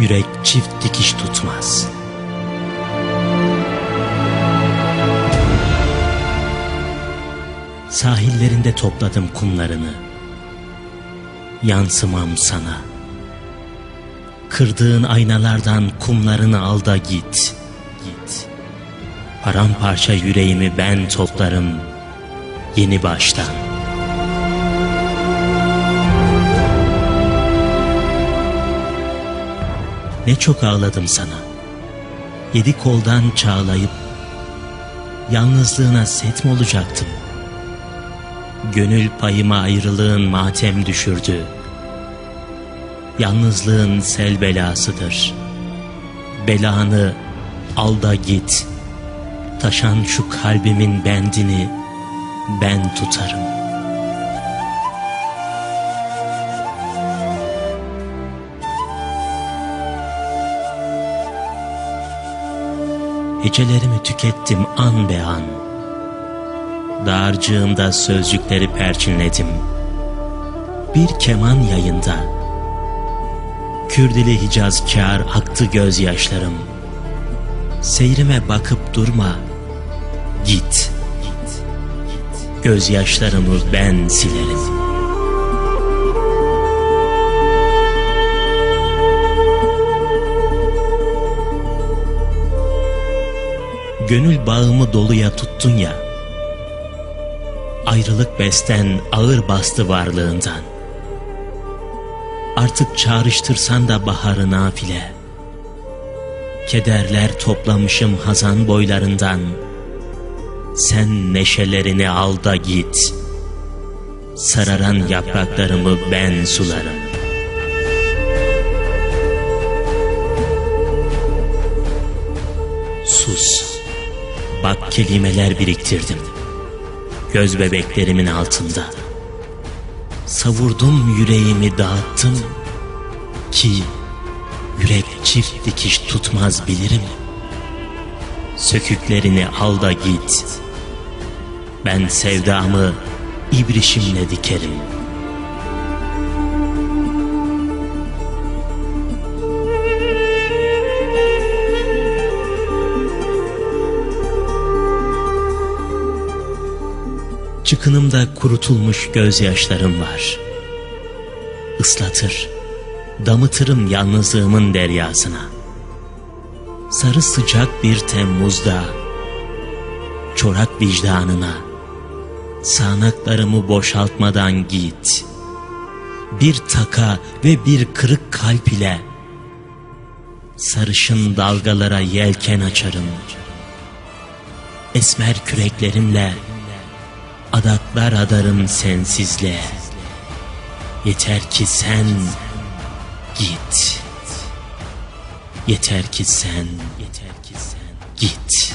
Yürek çift dikiş tutmaz. Sahillerinde topladım kumlarını. Yansımam sana. Kırdığın aynalardan kumlarını al da git. Git. Paramparça yüreğimi ben toplarım yeni baştan. Ne çok ağladım sana. Yedi koldan çağlayıp yalnızlığına set mi olacaktım? Gönül payıma ayrılığın matem düşürdü. Yalnızlığın sel belasıdır. Belanı al da git. Taşan şu kalbimin bendini ben tutarım. Hecelerimi tükettim an be an. Dağarcığımda sözcükleri perçinledim. Bir keman yayında. Kürdili Hicazkar aktı gözyaşlarım. Seyrime bakıp durma. Git. Gözyaşlarımı ben silerim. Gönül bağımı doluya tuttun ya. Ayrılık besten ağır bastı varlığından. Artık çağrıştırsan da baharı nafile. Kederler toplamışım hazan boylarından. Sen neşelerini al da git. Sararan yapraklarımı ben sularım. Sus. Bak kelimeler biriktirdim. Göz bebeklerimin altında. Savurdum yüreğimi dağıttım ki yürek çift dikiş tutmaz bilirim. Söküklerini al da git. Ben sevdamı ibrişimle dikerim. Çıkınımda kurutulmuş gözyaşlarım var. Islatır, damıtırım yalnızlığımın deryasına. Sarı sıcak bir Temmuz'da, çorak vicdanına, sağanaklarımı boşaltmadan git. Bir taka ve bir kırık kalp ile, sarışın dalgalara yelken açarım. Esmer küreklerimle, adaklar adarım sensizle. Yeter ki sen git. Yeter ki sen, yeter ki sen git.